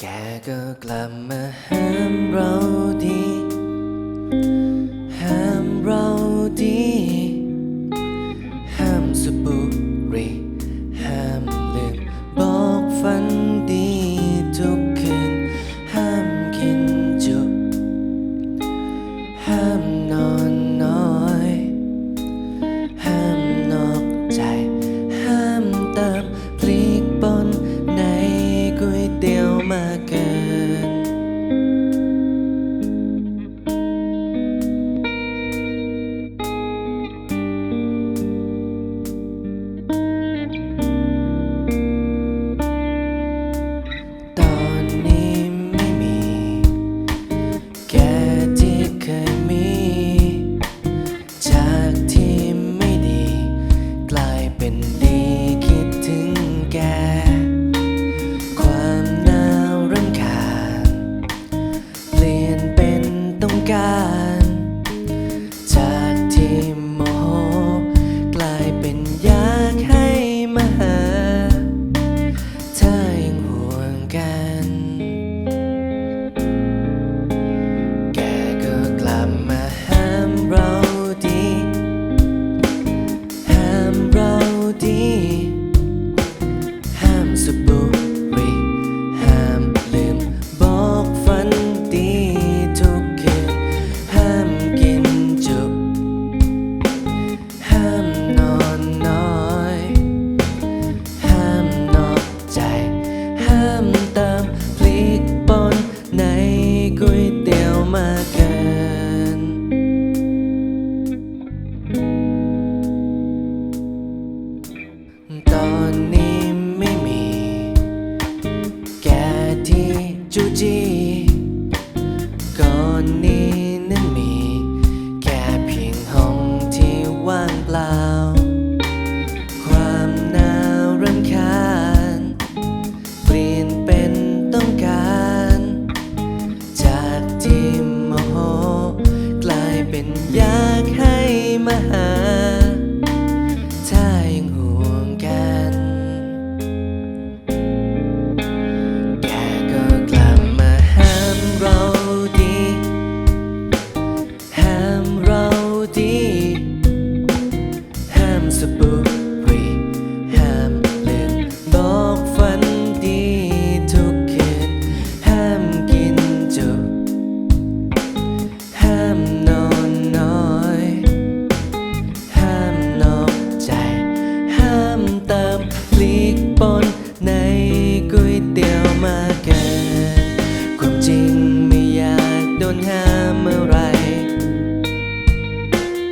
แกก็กลับมาห้ามเราดี ห้ามเราดี ห้ามสบุรีห้ามลืมบอกฝันดีทุกคืน ห้ามกินจุห้าม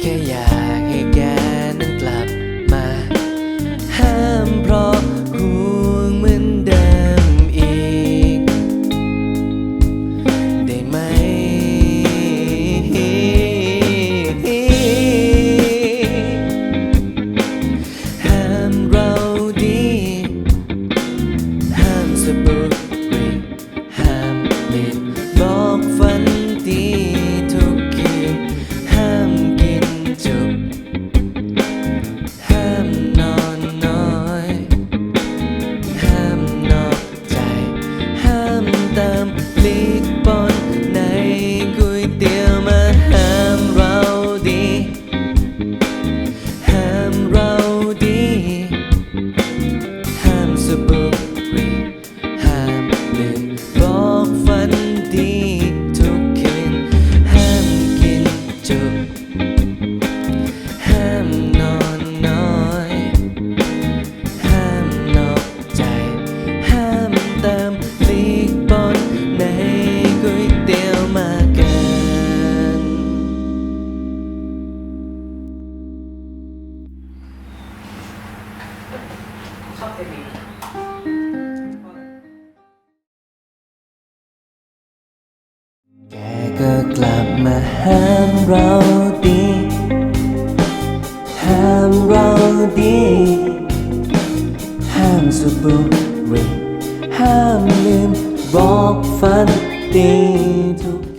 kayak. แกก็กลับมาห้ามเราดีห้ามเราดีห้ามสูบบุหรี่ห้ามลืมบอกฝันดีทุก